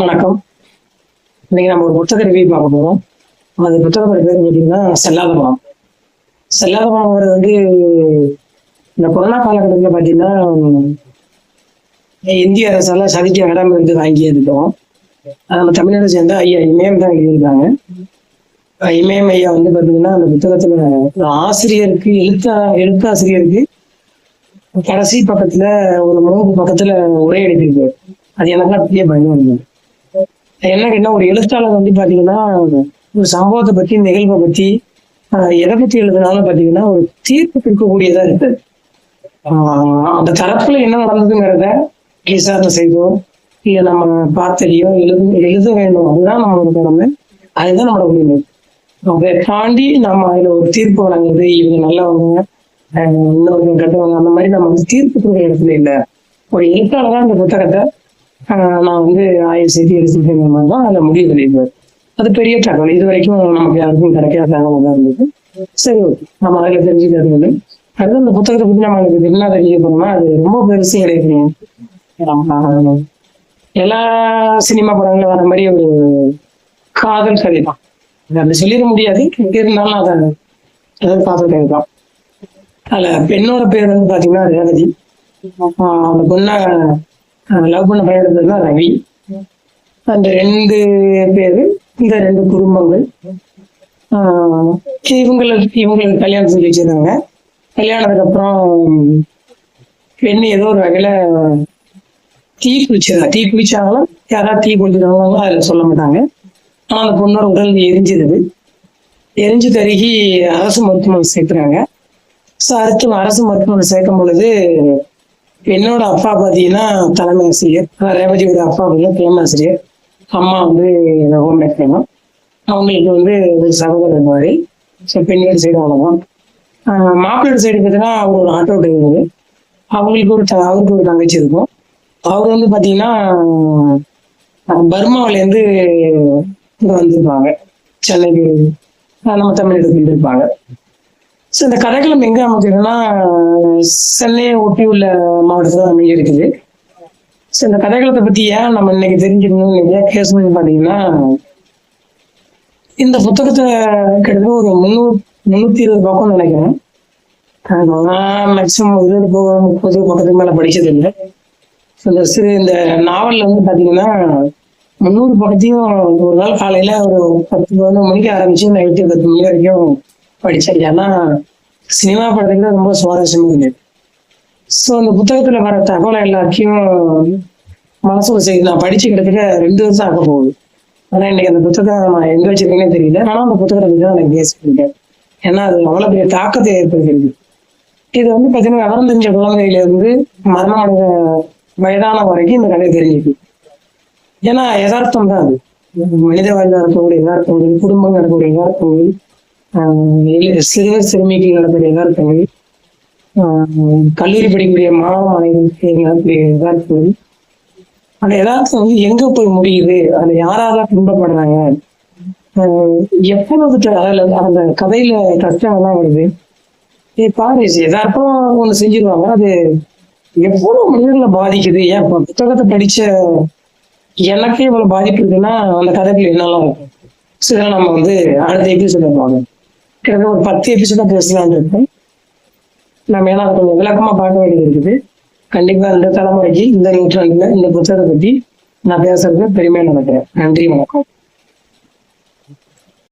வணக்கம். இன்னைக்கு நம்ம ஒரு புத்தக ரிவ்யூ பார்க்க போறோம். அந்த புத்தகத்தோட பேர் பார்த்தீங்கன்னா செல்லாத பணம் செல்லாத பணம்ங்கிறது வந்து இந்த கொரோனா காலகட்டத்தில் பார்த்தீங்கன்னா இந்திய அரசால சதிக்கு அகடாமல் இருந்து வாங்கி இருக்கோம் அது நம்ம தமிழ்நாடு சேர்ந்த ஐயா இமயம் தான் எழுதியிருக்காங்க. இமயம் ஐயா வந்து பார்த்தீங்கன்னா அந்த புத்தகத்தில் ஒரு ஆசிரியருக்கு எழுத்தா எழுத்தாசிரியருக்கு கடைசி பக்கத்துல ஒரு மூணு பக்கத்துல உரை எழுதியிருக்காரு. அது எனக்கு பெரிய பயம் இருந்தது. என்ன கேட்டா ஒரு எழுத்தாளர் வந்து பாத்தீங்கன்னா ஒரு சம்பவத்தை பத்தி நிகழ்வை பத்தி ஆஹ் எதை பத்தி எழுதுனாலும் பாத்தீங்கன்னா ஒரு தீர்ப்பு கொடுக்கக்கூடியதா இருக்கு. ஆஹ் அந்த தரப்புல என்ன நடந்ததுங்கிறத விசாரணை செய்தோ இல்லை நம்ம பார்த்தறியோ எழுது எழுத வேண்டும் அதுதான் நம்மளோட கடமை. அதுதான் நம்மளோட உரிமை. அதை தாண்டி நம்ம அதில் ஒரு தீர்ப்பு வழங்குறது இவங்க நல்லவங்க ஆஹ் இன்னொருத்தவங்க கட்டுவாங்க அந்த மாதிரி நம்ம வந்து தீர்ப்பு கொடுக்குற இடத்துல இல்லை. ஒரு எழுத்தாளர் அந்த புத்தகத்தை நான் வந்து ஆய்வு செய்து எடுத்துக்கிற மாதிரி தான் அதில் முடிவு பண்ணியிருப்பார் அது பெரிய தகவல். இது வரைக்கும் நமக்கு யாருக்கும் கிடைக்காத தகவல் தான் இருந்தது. சரி ஓகே. நம்ம அதில் தெரிஞ்சுக்கிறது வந்து அடுத்து அந்த புத்தகத்தை பற்றி நம்ம அதுக்கு என்ன தெரிய போனோம்னா அது ரொம்ப பெருசு கிடையாது எல்லா சினிமா படங்களும் வர மாதிரி ஒரு காதல் கதை தான். அது அப்படி சொல்லிட முடியாது. இருந்தாலும் அதை அதாவது காதல் கதை தான் அதில் பெண்ணோட பேர் வந்து பார்த்தீங்கன்னா ரேவதி. அந்த பொண்ணை லவ் பண்ண பையன் தான் ரவி. அந்த ரெண்டு பேர் இந்த ரெண்டு குடும்பங்கள். ஆஹ் இவங்களுக்கு இவங்களுக்கு கல்யாணம் செஞ்சு வச்சிருந்தாங்க. கல்யாணத்துக்கு அப்புறம் பெண் ஏதோ ஒரு வகையில தீ குளிச்சிருந்தா தீ குளிச்சாங்களோ யாராவது தீ குளிச்சிருந்தாங்களோ அதில் சொல்ல மாட்டாங்க. ஆனால் அந்த பொண்ணோட உடல் எரிஞ்சிருது. எரிஞ்சு தருகி அரசு மருத்துவமனை சேர்க்குறாங்க ஸோ அடுத்து அரசு மருத்துவமனை சேர்க்கும் பொழுது என்னோட அப்பா பார்த்தீங்கன்னா தலைமை ஆசிரியர். ரேவதியோட அப்பா பார்த்தீங்கன்னா பேமாசிரியர் அம்மா வந்து ஹோம் மேக்கர் அவங்களுக்கு வந்து ஒரு சகோதரர் மாதிரி. ஸோ பெண்கள் சைடு அவ்வளோதான் மாப்பிள்ளை சைடு பார்த்தீங்கன்னா அவர் ஒரு ஆட்டோ டிரைவர் அவங்களுக்கு ஒரு த- அவருக்கு ஒரு தங்கச்சி இருக்கும். அவர் வந்து பார்த்தீங்கன்னா பர்மாவிலேருந்து இங்கே வந்திருப்பாங்க. சென்னைக்கு அஹ் நம்ம தமிழகத்துக்கு வந்திருப்பாங்க. ஸோ இந்த கதைகளம் எங்க அமைக்கிறதுனா சென்னையை ஒட்டி உள்ள மாவட்டத்தில் தான் அமைஞ்சி இருக்குது ஸோ இந்த கதைகளத்தை பத்தி ஏன் நம்ம இன்னைக்கு தெரிஞ்சுக்கணும் நிறையா ஏன் பேசணும்னு பார்த்தீங்கன்னா இந்த புத்தகத்தை கிட்டத்தட்ட ஒரு முந்நூறு முந்நூற்றி இருபது பக்கம் நினைக்கிறேன். நான் மேக்ஸிமம் இருபது பக்கம் முப்பது பக்கத்துக்கு மேலே படித்தது இல்லை. ஸோ இந்த சிறு இந்த நாவலில் வந்து பார்த்தீங்கன்னா முந்நூறு பக்கத்தையும் ஒரு நாள் காலையில் ஒரு பத்து பதினொன்று மணிக்கு ஆரம்பிச்சு நைட்டு பத்து மணி வரைக்கும் படித்தேன் ஏன்னா சினிமா படத்துக்கு ரொம்ப சுவாரஸ்யமாக இருந்தது ஸோ அந்த புத்தகத்தில் வர தகவலை எல்லாத்தையும் மனசுல செய்து நான் படிச்சு கிட்டத்தட்ட ரெண்டு வருஷம் ஆக போகுது. ஆனால் இன்னைக்கு அந்த புத்தகம் நான் எங்க வச்சிருக்கேனே தெரியல. ஆனால் அந்த புத்தகத்தை பற்றி தான் எனக்கு பேசியிருக்கேன் ஏன்னா அது அவ்வளோ பெரிய தாக்கத்தை ஏற்படுத்தியிருக்கு. இது வந்து பார்த்தீங்கன்னா விவரம் தெரிஞ்ச குழந்தையிலேருந்து மரணம் அடைந்த வயதான வரைக்கும் இந்த கதை தெரிஞ்சுக்கு ஏன்னா யதார்த்தம் தான் அது. மனித வாழ்வில் இருக்கக்கூடிய யதார்த்தங்கள் குடும்பம் நடக்கக்கூடிய யதார்த்தங்கள் சிறுவர் சிறுமிக்கு நடக்கக்கூடிய யதார்த்தங்கள் கல்லூரி படிக்கக்கூடிய மாணவ மாணவிகளுக்கு நடக்கக்கூடிய யதார்த்தங்கள் அந்த யதார்த்தம் வந்து எங்க போய் முடியுது? அதுல யாரால துன்பப்படுறாங்க எப்பொழுது அதில் அந்த கதையில கஷ்டங்கள்லாம் வருது? ஏ பாரு எதார்த்தம் ஒன்று செஞ்சிருவாங்க. அது எவ்வளவு மனிதர்களை பாதிக்குது? ஏன் புத்தகத்தை படிச்ச எனக்கே இவ்வளவு பாதிப்பு இருக்குன்னா அந்த கதைக்குள்ள என்னெல்லாம் இருக்கும்? ஸோ இதெல்லாம் நம்ம வந்து அடுத்த எப்படி சொல்லுவாங்க கிட்டத்தட்ட ஒரு பத்து எபிசோட பேசலான் இருக்கேன் நம்ம ஏன்னா கொஞ்சம் விளக்கமா பார்க்க வேண்டியது இருக்குது. கண்டிப்பா இந்த தலைமுறைக்கு இந்த நூற்றாண்டுல இந்த புத்தகத்தை பத்தி நான் பேசுறது பெருமையா நினைக்கிறேன். நன்றி வணக்கம்.